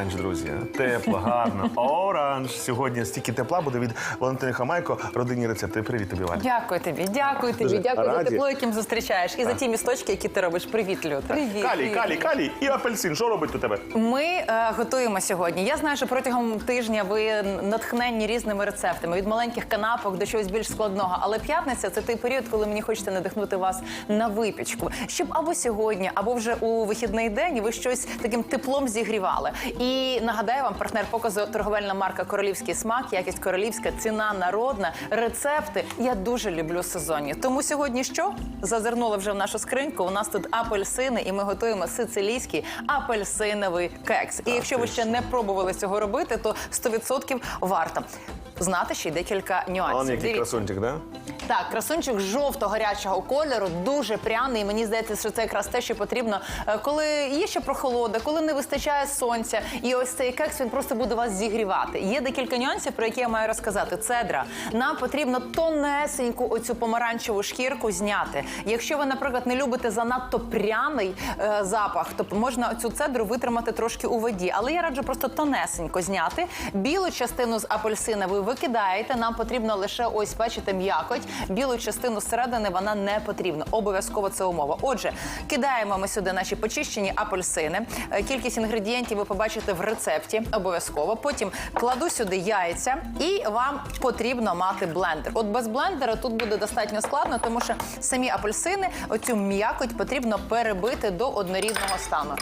Помаранч, друзі. Тепло, гарно. Оранж. Сьогодні стільки тепла буде від Валентини Хамайко. Родинні рецепти. Привіт тобі, Ваня. Дякую тобі, дякую тобі, Дуже дякую за раді. тепло, яким зустрічаєш, і за ті місточки, які ти робиш. Привіт, Люд. Привіт. Калій, привіт. калій, калій і апельсин. Що робить у тебе? Ми е, готуємо сьогодні. Я знаю, що протягом тижня ви натхненні різними рецептами від маленьких канапок до чогось більш складного. Але п'ятниця це той період, коли мені хочеться надихнути вас на випічку, щоб або сьогодні, або вже у вихідний день ви щось таким теплом зігрівали. І нагадаю вам, партнер показу торговельна марка Королівський смак, якість королівська, ціна народна, рецепти. Я дуже люблю сезонні. Тому сьогодні що зазирнули вже в нашу скриньку. У нас тут апельсини, і ми готуємо сицилійський апельсиновий кекс. І якщо ви ще не пробували цього робити, то 100% варто знати ще й декілька нюансів. Он який красунчик, да? Так, красунчик жовто-гарячого кольору, дуже пряний. Мені здається, що це якраз те, що потрібно, е, коли є ще прохолода, коли не вистачає сонця. І ось цей кекс він просто буде вас зігрівати. Є декілька нюансів, про які я маю розказати. Цедра. Нам потрібно тонесеньку оцю помаранчеву шкірку зняти. Якщо ви, наприклад, не любите занадто пряний е, запах, то можна цю цедру витримати трошки у воді. Але я раджу просто тонесенько зняти. Білу частину з апельсина ви викидаєте. Нам потрібно лише ось бачите м'якоть. Білу частину зсередини вона не потрібна. Обов'язково це умова. Отже, кидаємо ми сюди наші почищені апельсини. Е, Кількість інгредієнтів ви побачите в рецепті. Обов'язково. Потім кладу сюди яйця, і вам потрібно мати блендер. От без блендера тут буде достатньо складно, тому що самі апельсини, оцю м'якоть потрібно перебити до однорідного стану.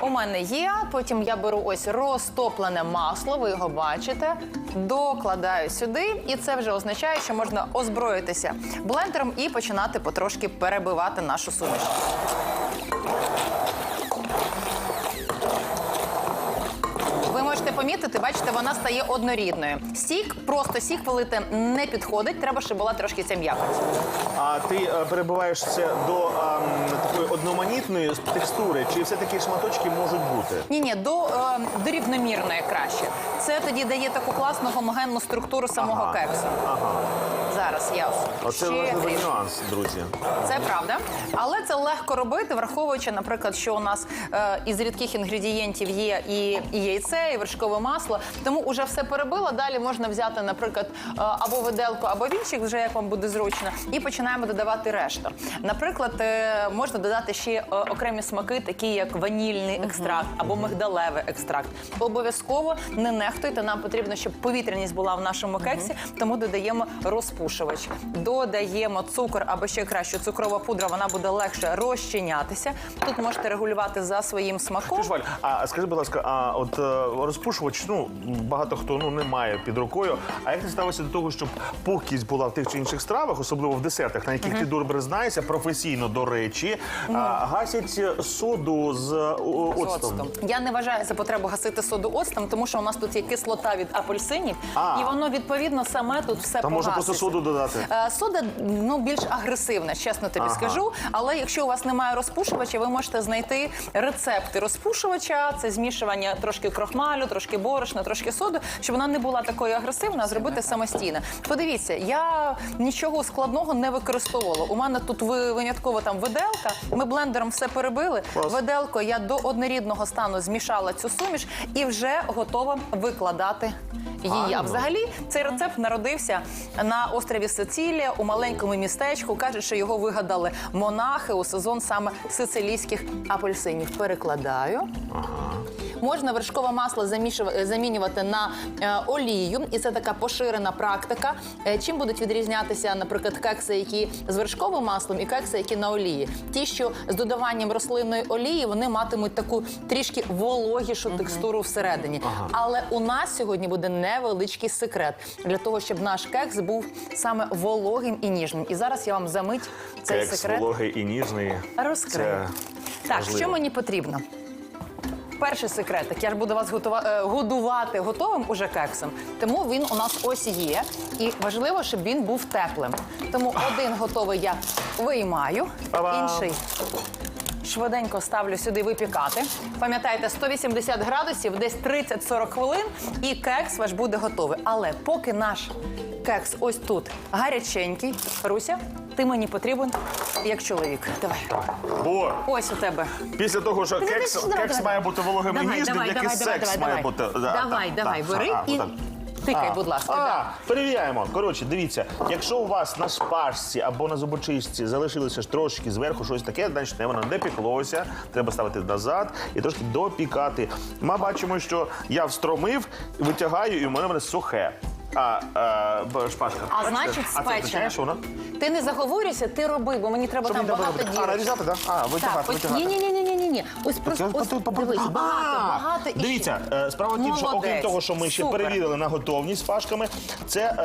У мене є. Потім я беру ось розтоплене масло. Ви його бачите. Докладаю сюди, і це вже означає, що можна озброїтися блендером і починати потрошки перебивати нашу суміш. Ви можете помітити, бачите, вона стає однорідною. Сік, просто сік вилити не підходить. Треба, щоб була трошки ця м'якоть. А ти е, перебуваєш це до ем, такої одноманітної текстури, чи все-таки шматочки можуть бути? Ні, ні, до, е, до рівномірної краще. Це тоді дає таку класну гомогенну структуру самого Ага. кексу. Ага. Зараз я Оце ще важливий нюанс, друзі. Це правда, але це легко робити, враховуючи, наприклад, що у нас е, із рідких інгредієнтів є і, і яйце, і вершкове масло. Тому вже все перебило. Далі можна взяти, наприклад, е, або виделку, або вінчик, вже як вам буде зручно, і починаємо додавати решту. Наприклад, е, можна додати ще е, окремі смаки, такі як ванільний екстракт або мигдалевий екстракт. Обов'язково не нехтуйте. Нам потрібно, щоб повітряність була в нашому кексі, тому додаємо розпушувач. Додаємо цукор або ще краще цукрова пудра. Вона буде легше розчинятися. Тут можете регулювати за своїм смаком. Чуєш, Валь, а скажи, будь ласка, а от е, розпушувач, ну багато хто ну не має під рукою. А як ти ставишся до того, щоб пухкість була в тих чи інших стравах, особливо в десертах, на яких ти добре знаєшся, професійно до речі, а, гасять соду з е, о- З оцтом. оцтом. Я не вважаю за потребу гасити соду оцтом, тому що у нас тут є кислота від апельсинів, А. і воно відповідно саме тут все Там можна просто погаситься. Соду додати. Е, Сода ну більш агресивна, чесно тобі Ага. скажу. Але якщо у вас немає розпушувача, ви можете знайти рецепти розпушувача. Це змішування трошки крохмалю, трошки борошна, трошки соду, щоб вона не була такою агресивною, а зробити самостійно. Подивіться, я нічого складного не використовувала. У мене тут ви- винятково там виделка. Ми блендером все перебили. Клас. Виделкою я до однорідного стану змішала цю суміш і вже готова викладати. Її. А взагалі цей рецепт народився на острові Сицилія у маленькому містечку. Кажуть, що його вигадали монахи у сезон саме сицилійських апельсинів. Перекладаю. Можна вершкове масло замінювати на е, олію, і це така поширена практика. Е, чим будуть відрізнятися, наприклад, кекси, які з вершковим маслом, і кекси, які на олії? Ті, що з додаванням рослинної олії, вони матимуть таку трішки вологішу текстуру всередині. Але у нас сьогодні буде невеличкий секрет для того, щоб наш кекс був саме вологим і ніжним. І зараз я вам за мить цей Кекс секрет вологий і ніжний. розкрию. Це Так, що мені потрібно? Перший секретик, я ж буду вас готува- е, годувати готовим уже кексом. Тому він у нас ось є. І важливо, щоб він був теплим. Тому один готовий я виймаю, інший швиденько ставлю сюди випікати. Пам'ятайте, 180 градусів, десь 30-40 хвилин, і кекс ваш буде готовий. Але поки наш кекс ось тут гаряченький, Руся, ти мені потрібен як чоловік. Давай. Бо Ось у тебе. після того, що Давай, кекс, давай, кекс давай. має бути вологим і Давай, ніжним, давай, як і давай, секс давай, має давай. бути. Да, Давай, так, давай, так, бери а, і отак. тикай, А, будь ласка. А, да. перевіряємо. Коротше, дивіться, якщо у вас на шпажці або на зубочистці залишилося ж трошки зверху щось таке, значить не воно не піклося, треба ставити назад і трошки допікати. Ми бачимо, що я встромив, витягаю, і у мене воно сухе. А, а б- шпажка. А бачите? значить, а це означає, що вона? Ти не заговорюйся, ти роби, бо мені треба Щоб там треба багато робити? А, дірочок. нарізати, так? А, витягати, Так, ось, витягати. ні, ні. Ось просто ось, дивись, багато, багато і Дивіться, е, справа в тім, що окрім Молодець. того, що ми ще Супер. перевірили на готовність з фашками, це е,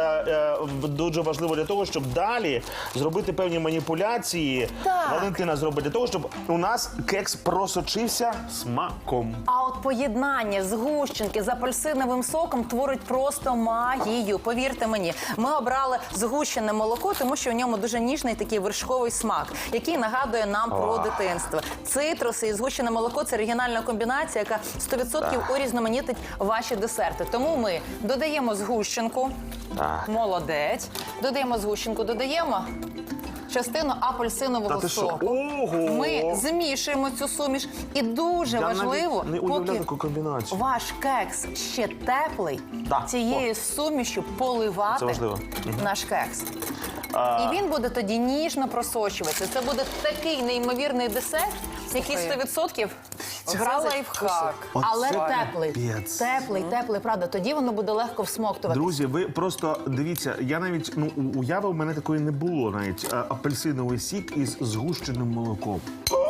е, дуже важливо для того, щоб далі зробити певні маніпуляції. Так. Валентина зробить для того, щоб у нас кекс просочився смаком. А от поєднання згущенки з апельсиновим соком творить просто магію. Повірте мені, ми обрали згущене молоко, тому що в ньому дуже ніжний такий вершковий смак, який нагадує нам про дитинство. Цитруси і згущене молоко це оригінальна комбінація, яка 100% урізноманітить ваші десерти. Тому ми додаємо згущенку. Так. Молодець. Додаємо згущенку, додаємо частину апельсинового ти що? соку. Ого! Ми змішуємо цю суміш, і дуже Я важливо, навіть не уявляю поки таку комбінацію. ваш кекс ще теплий, цією сумішю поливати важливо. наш кекс. А, І він буде тоді ніжно просочуватися. Це буде такий неймовірний десерт, який 100% вразить лайфхак. вкусу. Але теплий, капець. теплий, теплий, правда. Тоді воно буде легко всмоктувати. Друзі, ви просто дивіться, я навіть ну у- уяви в мене такої не було навіть е, апельсиновий сік із згущеним молоком. Дуже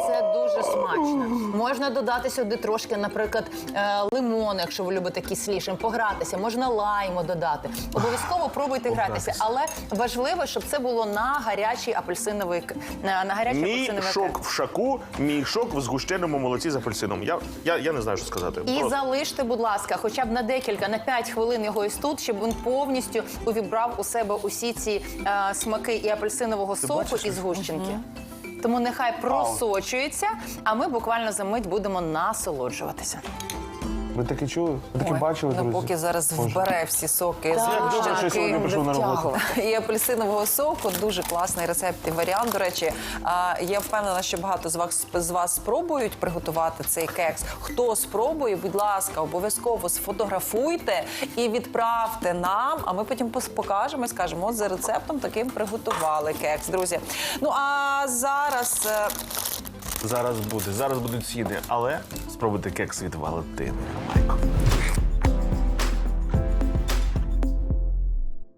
смачно. Можна додати сюди трошки, наприклад, е, лимону, якщо ви любите кислішим, погратися. Можна лайму додати. Обов'язково пробуйте гратися, але важливо, щоб це було на гарячий апельсиновий к- на, на гарячий Мій апельсиновий шок в шаку, мій шок в згущеному молоці з апельсином. Я, я, я не знаю, що сказати. І Просто. залиште, будь ласка, хоча б на декілька, на 5 хвилин його ось тут, щоб він повністю увібрав у себе усі ці е, смаки і апельсинового соку, і згущенки. Тому нехай просочується, а ми буквально за мить будемо насолоджуватися. Ви таке чули? Ви таке Ой, бачили, ну, друзі? поки зараз Боже. вбере всі соки з Як добре, що я сьогодні прийшов на роботу. і апельсинового соку. Дуже класний рецепт і варіант. До речі, а, я впевнена, що багато з вас з вас спробують приготувати цей кекс. Хто спробує, будь ласка, обов'язково сфотографуйте і відправте нам. А ми потім пос- покажемо і скажемо, от за рецептом таким приготували кекс, друзі. Ну а зараз. Зараз буде, зараз будуть ціни, але спробуйте кекс від Валентини. Майко.